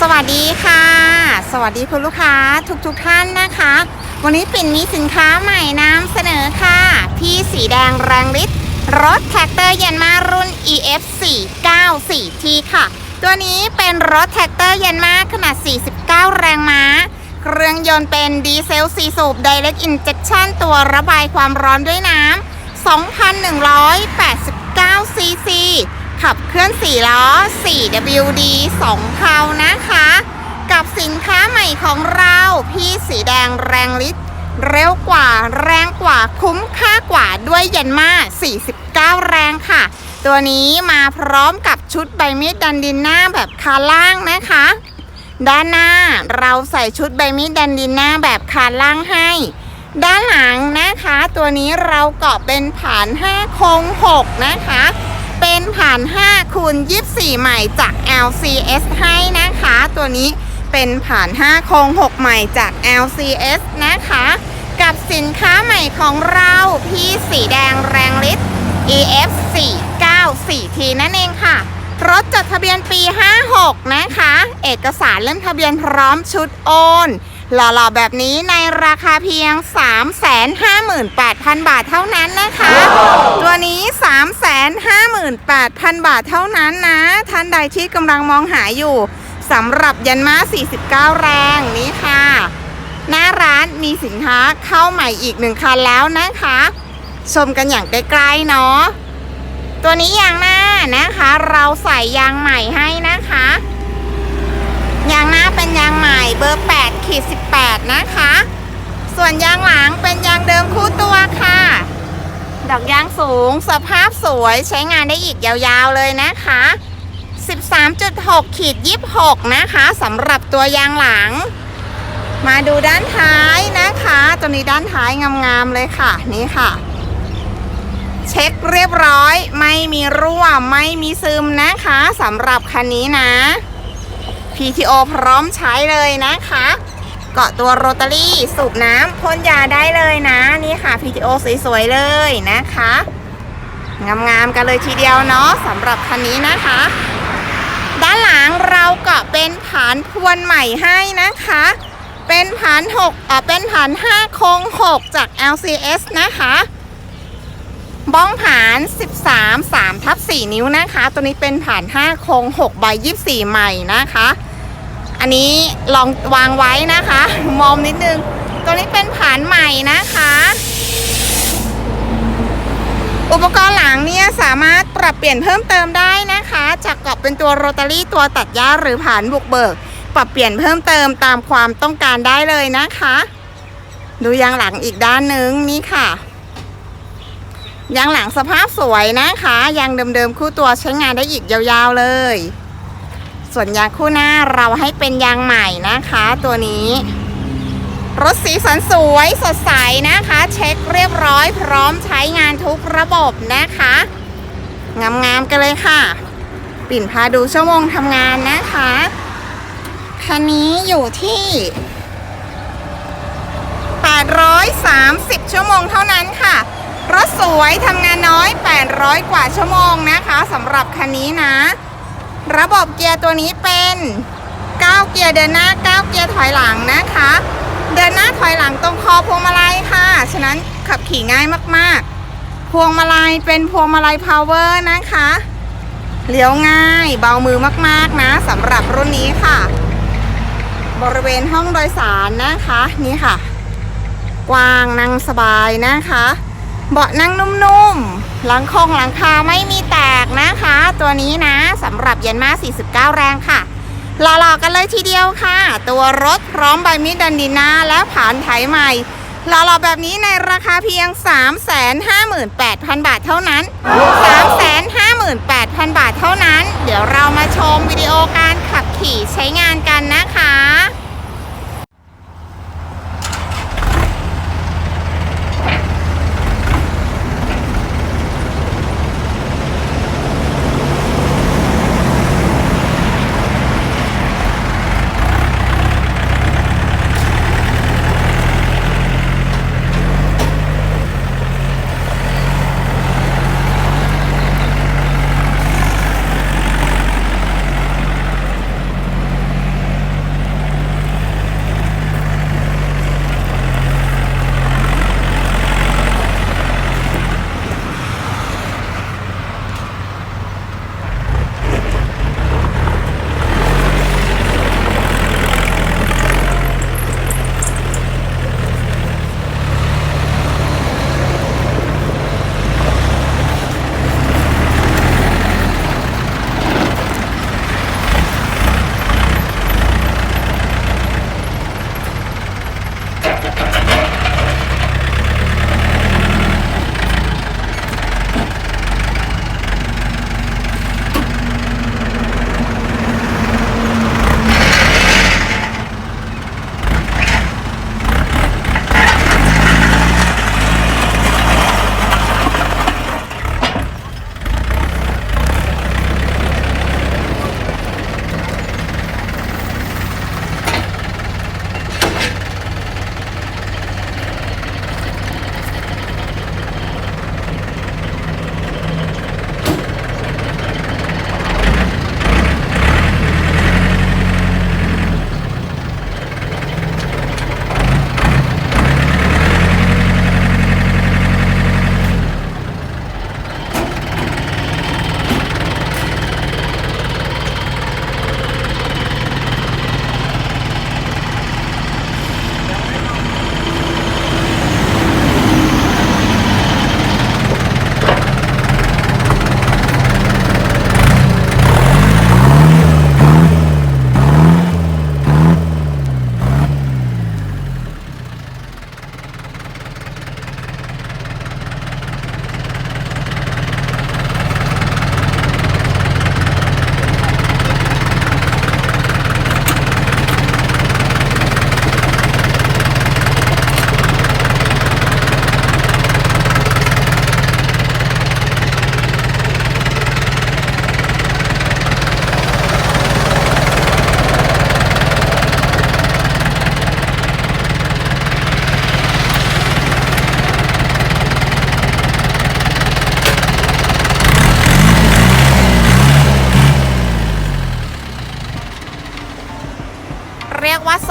สวัสดีค่ะ สวัสดีคุณลูกค้าทุกๆทท่านนะคะ วันนี้ปิ่นมีสินค้าใหม่นำเสนอค่ะ พี่สีแดงแรงฤทธิ์รถแท็กเตอร์เยนมารุ่น EF 494 T ค่ะ ตัวนี้เป็นรถแท็กเตอร์เยนมาขนาด 49 แรงม้า เครื่องยนต์เป็นดีเซล 4 สูบ Direct Injection ตัวระบายความร้อนด้วยน้ำ2,189 ซีซี ขับเคลื่อน4ล้อ 4WD 2เพานะคะ กับสินค้าใหม่ของเรา พี่สีแดงแรงฤทธิ์เร็วกว่าแรงกว่าคุ้มค่ากว่าด้วยเยนมา49 แรงค่ะ ตัวนี้มาพร้อมกับชุดใบมีดดันดินหน้าแบบคาล่างนะคะ ด้านหน้าเราใส่ชุดใบมีดดันดินหน้าแบบคาล่างให้ ด้านหลังนะคะ ตัวนี้เราเกาะเป็นผาน5โคง6นะคะ เป็นผ่าน5คูณ24 ใหม่จาก LCS ให้นะคะ ตัวนี้เป็นผ่าน5โครง6 ใหม่จาก LCS นะคะ กับสินค้าใหม่ของเราพี่สีแดงแรงฤทธิ์ EF 494 T นั่นเองค่ะ รถจดทะเบียนปี 56 นะคะ เอกสารเล่มทะเบียนพร้อมชุดโอน หล่อๆแบบนี้ในราคาเพียง 358,000 บาทเท่านั้นนะคะ ตัวนี้ 358,000 บาทเท่านั้นนะ ท่านใดที่กำลังมองหาอยู่สำหรับยันมา49 แรงนี้ค่ะ หน้าร้านมีสินค้าเข้าใหม่อีกหนึ่งคันแล้วนะคะ ชมกันอย่างใกล้ๆเนาะตัวนี้ยางหน้านะคะ เราใส่ยางใหม่ให้นะคะ ยางหน้าเป็นยางใหม่ เบอร์ 8 ขีด 18 นะคะ ส่วนยางหลังเป็นยางเดิมคู่ตัวค่ะ ดอกยางสูงสภาพสวยใช้งานได้อีกยาวๆเลยนะคะ 13.6 ขีด 26 นะคะสำหรับตัวยางหลัง มาดูด้านท้ายนะคะ ตัวนี้ด้านท้ายงามๆเลยค่ะ นี่ค่ะ เช็คเรียบร้อยไม่มีรั่วไม่มีซึมนะคะสำหรับคันนี้นะ PTO พร้อมใช้เลยนะคะ เกาะตัวโรตารี่สูบน้ำพ่นยาได้เลยนะ นี่ค่ะ PTO สวยๆเลยนะคะ งามๆกันเลยทีเดียวเนาะสำหรับคันนี้นะคะ ด้านหลังเราเกาะเป็นผานพวนใหม่ให้นะคะ เป็นผาน6อ่าเป็นผาน5โค้ง6จาก LCS นะคะ บ้องผาน 13 3ทับ4นิ้วนะคะ ตัวนี้เป็นผาน 5 โค้ง6ใบ24 ใหม่นะคะ อันนี้ลองวางไว้นะคะ มอมนิดนึง ตัวนี้เป็นผานใหม่นะคะ อุปกรณ์หลังเนี่ยสามารถปรับเปลี่ยนเพิ่มเติมได้นะคะ จากกรอบเป็นตัวโรตารี่ตัวตัดหญ้าหรือผานบุกเบิก ปรับเปลี่ยนเพิ่มเติมตามความต้องการได้เลยนะคะ ดูยางหลังอีกด้านนึงนี่ค่ะ ยางหลังสภาพสวยนะคะยางเดิมๆคู่ตัวใช้งานได้อีกยาวๆเลย ส่วนยางคู่หน้าเราให้เป็นยางใหม่นะคะ ตัวนี้รถสีสันสวยสดใสนะคะ เช็คเรียบร้อยพร้อมใช้งานทุกระบบนะคะ งามๆกันเลยค่ะ ปิ่นพาดูชั่วโมงทำงานนะคะคันนี้อยู่ที่ 830 ชั่วโมงเท่านั้นค่ะ รถสวยทำงานน้อย 800 กว่าชั่วโมงนะคะสำหรับคันนี้นะ ระบบเกียร์ตัวนี้เป็น 9 เกียร์เดินหน้า 9 เกียร์ถอยหลังนะคะ เดินหน้าถอยหลังตรงคอพวงมาลัยค่ะ ฉะนั้นขับขี่ง่ายมากๆ พวงมาลัยเป็นพวงมาลัยพาวเวอร์นะคะเลี้ยวง่ายเบามือมากๆนะสำหรับรุ่นนี้ค่ะ บริเวณห้องโดยสารนะคะนี่ค่ะ กว้างนั่งสบายนะคะ เบาะนั่งนุ่มๆ หลังคงหลังคาไม่มีแตกนะคะ ตัวนี้นะสำหรับเยนมา 49 แรงค่ะหล่อๆกันเลยทีเดียวค่ะ ตัวรถพร้อมใบมีดดันดีนาและผานไถใหม่หล่อๆแบบนี้ในราคาเพียง 358,000 บาทเท่านั้น 358,000 บาทเท่านั้น เดี๋ยวเรามาชมวิดีโอการขับขี่ใช้งานกันนะคะ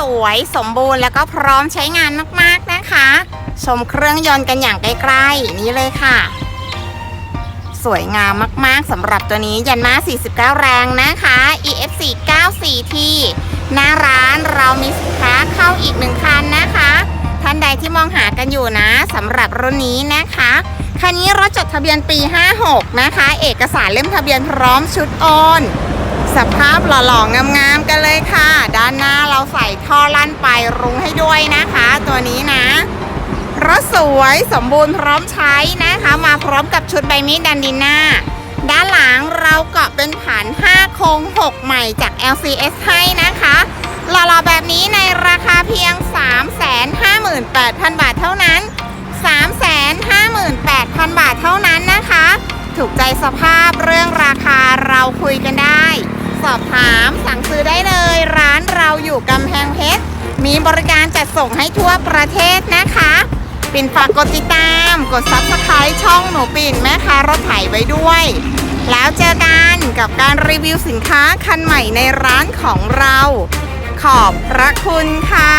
ว่าสวยสมบูรณ์แล้วก็พร้อมใช้งานมากๆนะคะ ชมเครื่องยนต์กันอย่างใกล้ๆนี่เลยค่ะ สวยงามมากๆสำหรับตัวนี้ยันมา 49 แรงนะคะ EF4 94T หน้าร้านเรามีสินค้าเข้าอีกหนึ่งคันนะคะ ท่านใดที่มองหากันอยู่นะสำหรับรุ่นนี้นะคะคันนี้รถจดทะเบียนปี 56 นะคะ เอกสารเล่มทะเบียนพร้อมชุดโอน สภาพหล่อๆงามๆกันเลยค่ะ ด้านหน้าเราใส่ท่อลั่นไปลายรุ้งให้ด้วยนะคะ ตัวนี้นะรถสวยสมบูรณ์พร้อมใช้นะคะ มาพร้อมกับชุดใบมีดดันดิน่าด้านหลังเราเกาะเป็นฐาน 5 โครง 6 ใหม่จาก LCS ให้นะคะหล่อๆแบบนี้ในราคาเพียง 358,000 บาทเท่านั้น 358,000 บาทเท่านั้นนะคะ ถูกใจสภาพเรื่องราคาเราคุยกันได้ สอบถาม สั่งซื้อได้เลย ร้านเราอยู่กำแพงเพชรมีบริการจัดส่งให้ทั่วประเทศนะคะ ปิ่นฝากกดติดตาม กดซับสไครต์ช่องหนูปิ่นแม่ค้ารถไถไว้ด้วย แล้วเจอกันกับการรีวิวสินค้าคันใหม่ในร้านของเรา ขอบพระคุณค่ะ